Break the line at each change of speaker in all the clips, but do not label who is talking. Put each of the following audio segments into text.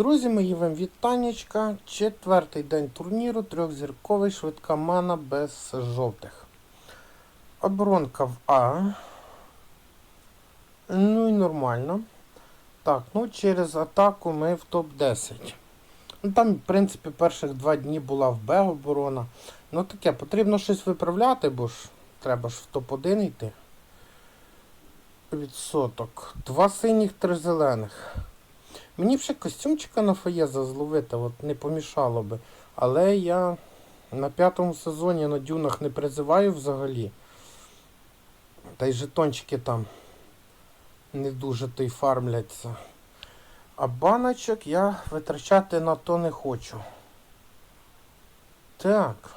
Друзі, мої вам вітанечка. Четвертий день турніру, трьохзірковий, швидка мана без жовтих. Оборонка в А. Ну і нормально. Так, ну через атаку ми в топ-10. Ну, там, в принципі, перших два дні була в Б оборона. Ну таке, потрібно щось виправляти, бо ж треба ж в топ-1 йти. Відсоток. Два синіх, три зелених. Мені б ще костюмчика на Фаєза зловити, от не помішало би. Але я на п'ятому сезоні на дюнах не призиваю взагалі. Та й жетончики там не дуже то й фармляться. А баночок я витрачати на то не хочу. Так.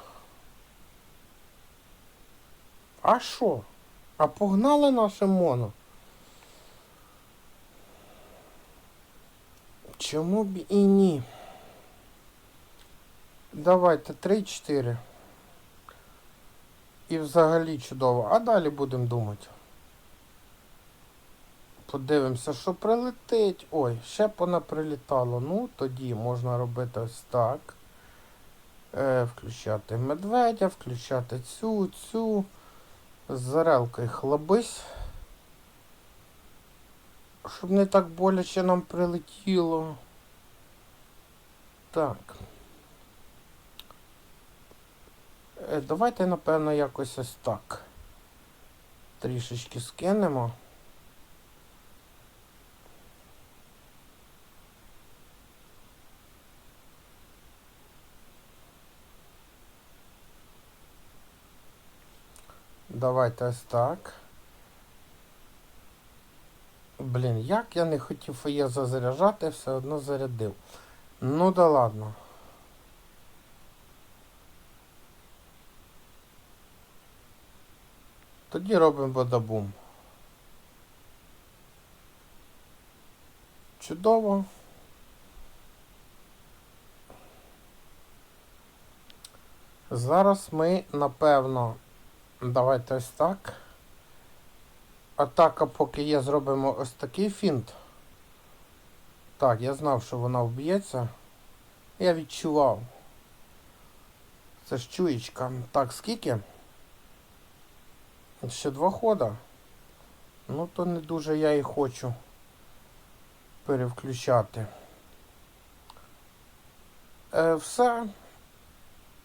А що? А погнали наше моно? Чому б і ні? Давайте 3-4. І взагалі чудово. А далі будемо думати. Подивимося, що прилетить. Ой, ще вона прилітало. Ну, тоді можна робити ось так. Е, Включати медведя, включати цю, цю. З зарелкою хлобись. Щоб не так боляче нам прилетіло. Так. Е, Давайте, напевно, якось ось так. Трішечки скинемо. Давайте ось так. Блін, як я не хотів Фаєза заряджати, все одно зарядив. Ну да ладно. Тоді робимо бадабум. Чудово. Зараз ми, напевно, давайте ось так. Атака, поки є, зробимо ось такий фінт. Так, я знав, що вона вб'ється. Я відчував. Це ж чуєчка. Так, скільки? Ще два хода. Ну, то не дуже я і хочу перевключати. Е, все.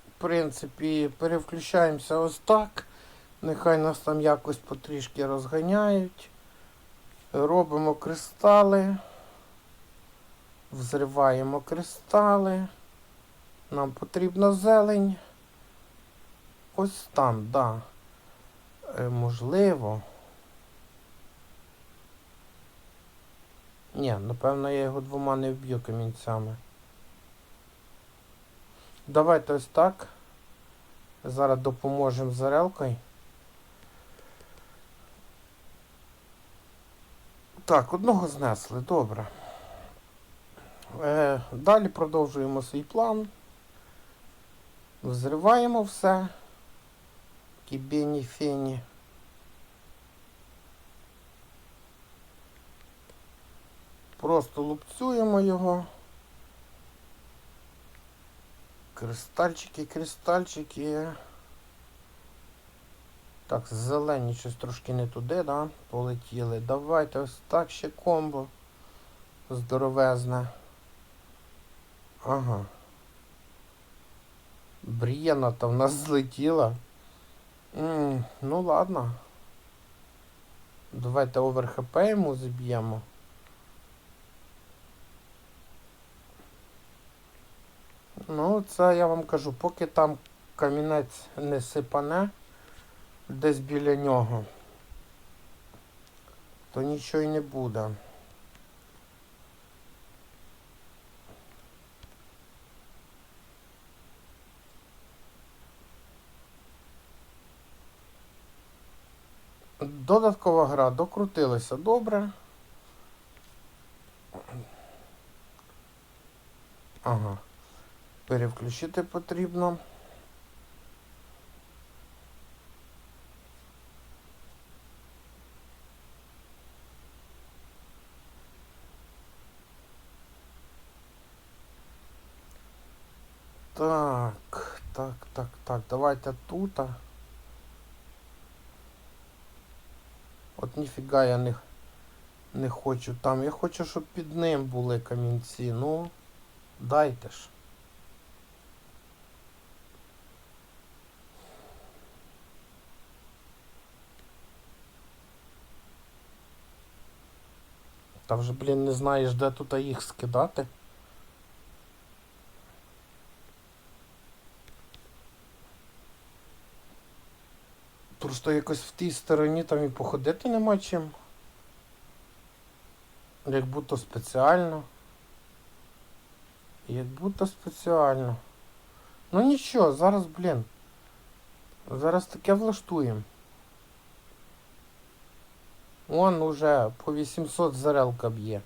В принципі, перевключаємося ось так. Нехай нас там якось потрішки розганяють. Робимо кристали. Взриваємо кристали. Нам потрібна зелень. Ось там, да. Е, можливо. Ні, напевно, я його двома не вб'ю камінцями. Давайте ось так. Зараз допоможемо з орелкою. Так, одного знесли, добре. Е, далі продовжуємо свій план. Взриваємо все. Кібені фені. Просто лупцюємо його. Кристальчики, кристальчики. Так, зелені щось трошки не туди, да? Полетіли. Давайте ось так ще комбо. Здоровезне. Ага. Брієна то в нас злетіла. М, ну ладно. Давайте овер хп йому заб'ємо. Ну, це я вам кажу, поки там камінець не сипане десь біля нього, то нічого й не буде. Додаткова гра докрутилася добре. Ага. Перевключити потрібно. Так, так, так, так, давайте тут. Ніфіга я не, не хочу там. Я хочу, щоб під ним були камінці. Ну, дайте ж. Та вже, блін, не знаєш, де тут їх скидати. Просто якось в тій стороні там і походити нема чим. Як будто спеціально. Як будто спеціально. Ну нічого, зараз, блін. Зараз таке влаштуємо. Вон уже по 800 зарелка б'є.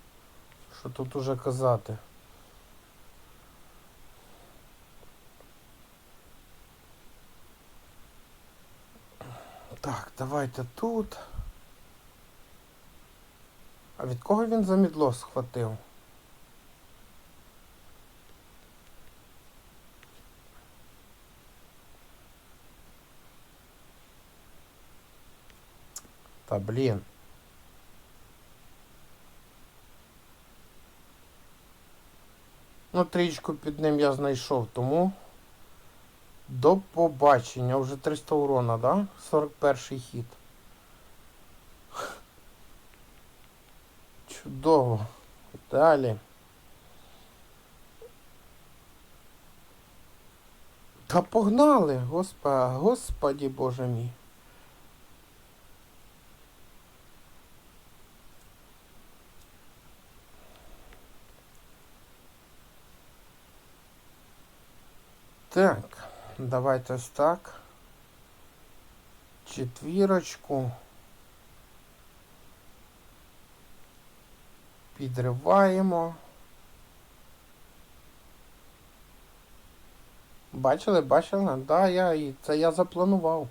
Що тут уже казати. Так, давайте тут. А від кого він за мідло схватив? Та блін. Ну, трічку під ним я знайшов, тому до побачення. Вже 300 урона, да? 41 хід. Чудово. Далі. Та погнали, Господа, Господі Боже мій. Так, давайте ось так. Четвірочку. Підриваємо. Бачили, бачили? Да, я і це я запланував.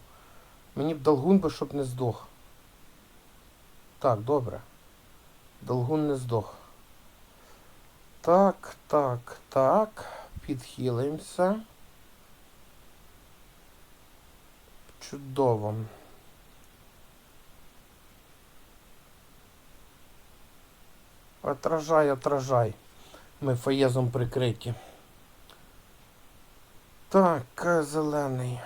Мені б долгун би, щоб не здох. Так, добре. Долгун не здох. Так, так, так. Підхилимося. Чудово. Отражай, отражай. Ми фаєзом прикриті. Так, зелений.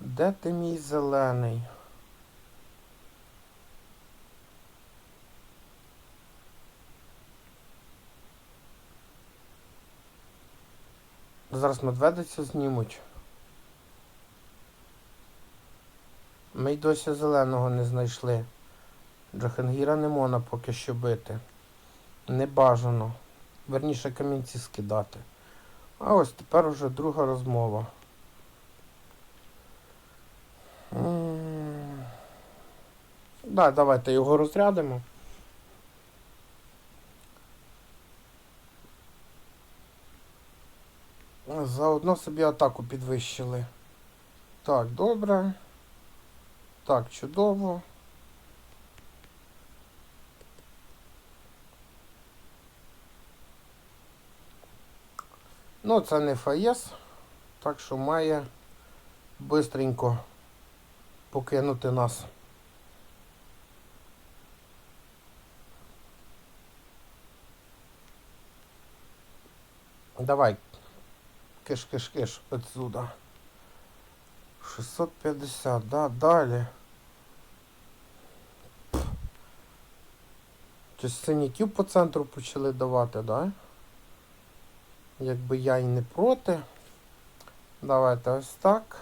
Де ти мій зелений? Зараз медведицю знімуть. Ми й досі зеленого не знайшли. Джахангіра не можна поки що бити. Не бажано. Верніше камінці скидати. А ось тепер уже друга розмова. Да, давайте його розрядимо. Заодно собі атаку підвищили. Так, добре. Так, чудово. Ну, це не фаєс, так що має бистренько покинути нас. Давай, киш-киш-киш отсюда. 650, да, далі. Щось синяків по центру почали давати, да? Якби я і не проти. Давайте ось так.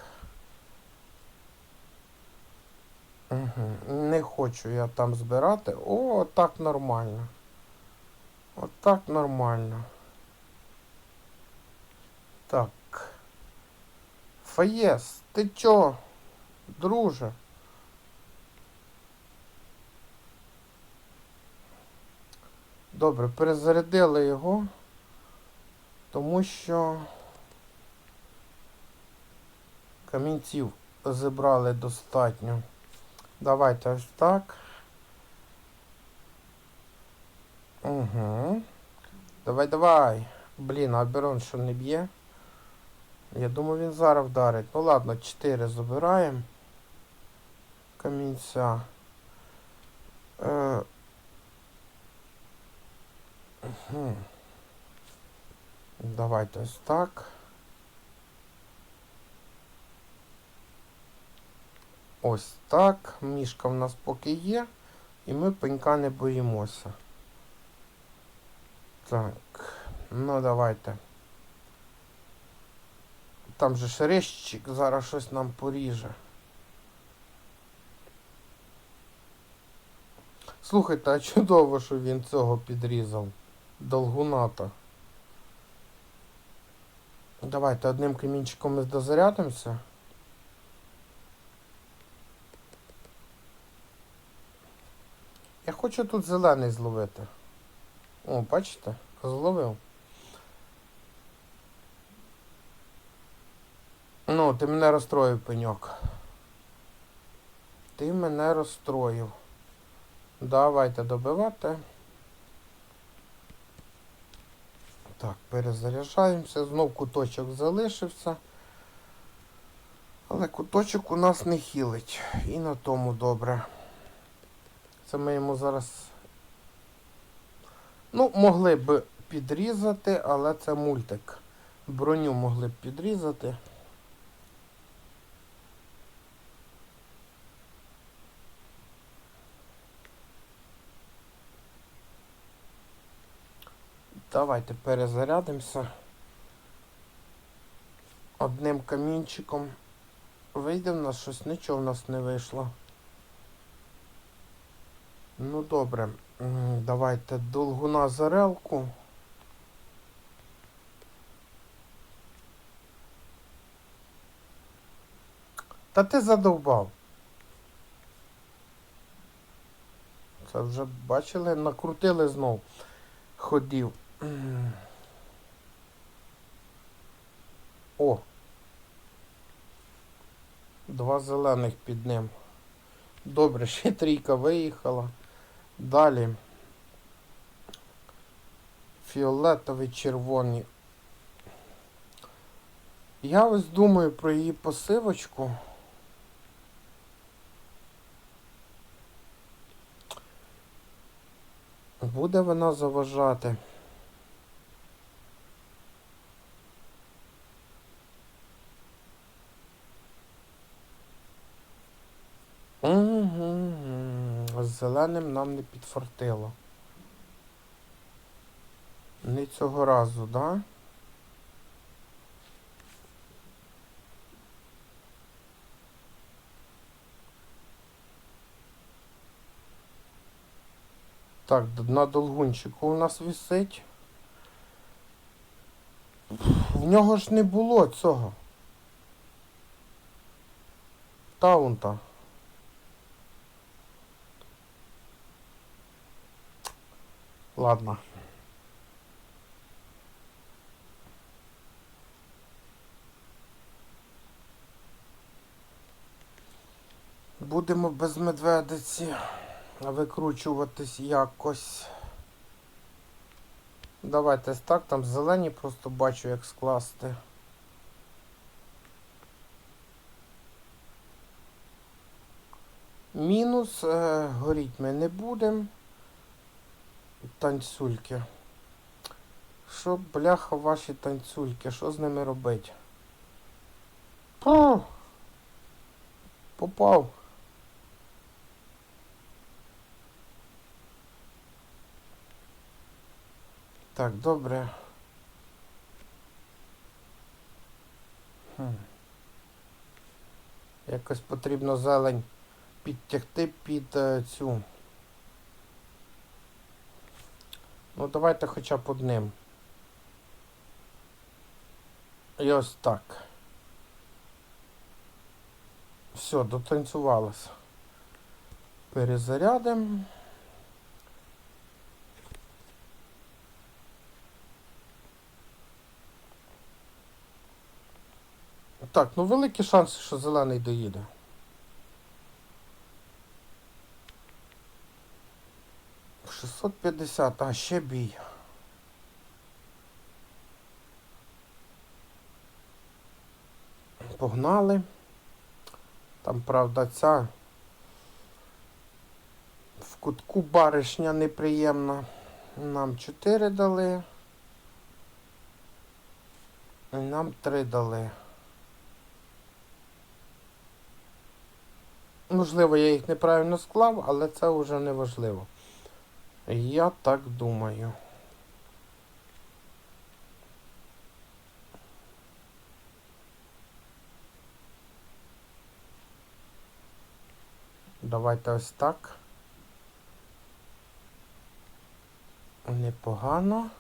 Угу. Не хочу я там збирати. О, так нормально. Отак нормально. Так. Фаєс, ти чо? Друже? Добре, перезарядили його, тому що камінців зібрали достатньо. Давайте ось так. Угу. Давай, давай. Блін, Аберон що не б'є? Я думаю, він зараз вдарить. Ну ладно, 4 забираємо. Камінця. Е... Хм. Давайте ось так. Ось так. Мішка в нас поки є. І ми пенька не боїмося. Так. Ну давайте. Там же шерещик зараз щось нам поріже. Слухайте, а чудово, що він цього підрізав. Долгуната. Давайте одним камінчиком ми дозарядимося. Я хочу тут зелений зловити. О, бачите? Зловив. Ну, ти мене розстроїв, пеньок. Ти мене розстроїв. Давайте добивати. Так, перезаряджаємося. Знов куточок залишився. Але куточок у нас не хілить. І на тому добре. Це ми йому зараз. Ну, могли б підрізати, але це мультик. Броню могли б підрізати. Давайте перезарядимося. Одним камінчиком. Вийде в нас щось, нічого в нас не вийшло. Ну добре. Давайте долгуна зарелку. Та ти задовбав. Це вже бачили, накрутили знов ходів. О! Два зелених під ним. Добре, ще трійка виїхала. Далі. Фіолетовий червоні. Я ось думаю про її посивочку. Буде вона заважати. Угу. З зеленим нам не підфартило. Не цього разу, да? Так, на долгунчику у нас висить. В нього ж не було цього. Таунта. Ладно. Будемо без медведиці викручуватись якось. Давайте так, там зелені просто бачу, як скласти. Мінус, е, горіть ми не будемо. Танцюльки. Що, бляха, ваші танцюльки? Що з ними робить? Пу! Попав. Так, добре. Хм. Якось потрібно зелень підтягти під е, цю. Ну, давайте хоча б одним. І ось так. Все, дотанцювалося. Перезарядимо. Так, ну великі шанси, що зелений доїде. 50, а ще бій. Погнали. Там, правда, ця в кутку баришня неприємна. Нам 4 дали. І нам 3 дали. Можливо, я їх неправильно склав, але це вже не важливо. Я так думаю. Давайте ось так. Непогано.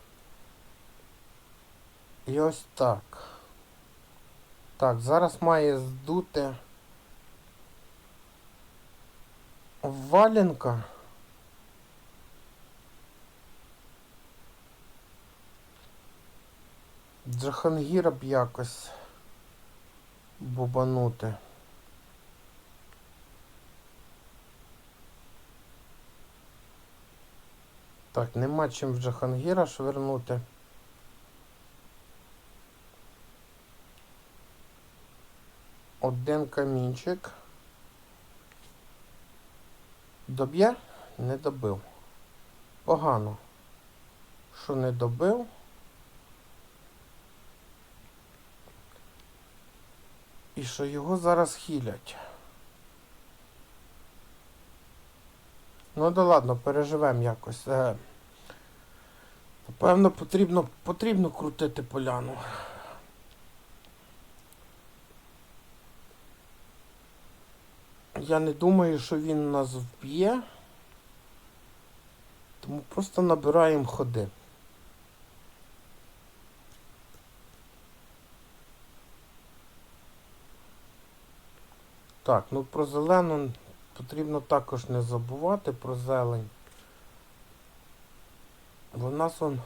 І ось так. Так, зараз має здути валенка. Джахангіра б якось бубанути. Так, нема чим в Джахангіра швернути. Один камінчик. Доб'є? Не добив. Погано. Що не добив? І що його зараз хілять. Ну да ладно, переживемо якось. Е, Напевно, потрібно, потрібно крутити поляну. Я не думаю, що він нас вб'є. Тому просто набираємо ходи. Так, ну про зелену потрібно також не забувати про зелень. Бо в нас он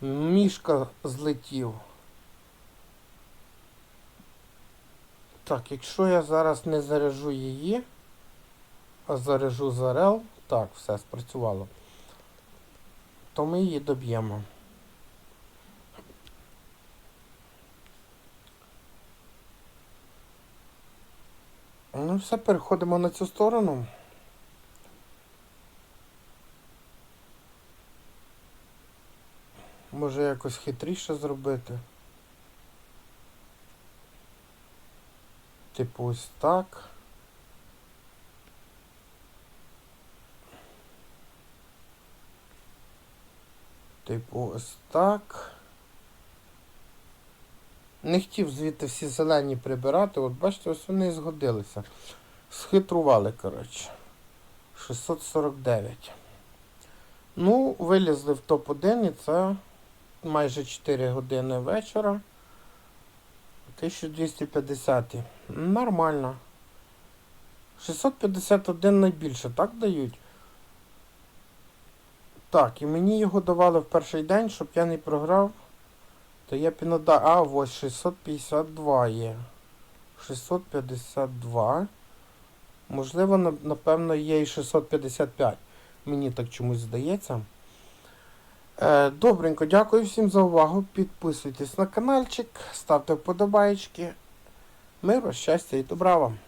мішка злетів. Так, якщо я зараз не заряжу її, а заряжу зарел, так, все спрацювало, то ми її доб'ємо. Ну все, переходимо на цю сторону. Може якось хитріше зробити. Типу ось так. Типу ось так. Не хотів звідти всі зелені прибирати. От бачите, ось вони і згодилися. Схитрували, коротше. 649. Ну, вилізли в топ-1 і це майже 4 години вечора. 1250. Нормально. 651 найбільше, так дають? Так, і мені його давали в перший день, щоб я не програв. То я пінода... А, ось 652 є. 652. Можливо, напевно, є і 655. Мені так чомусь здається. Е, Добренько, дякую всім за увагу. Підписуйтесь на каналчик, ставте вподобайки. Миру, щастя і добра вам!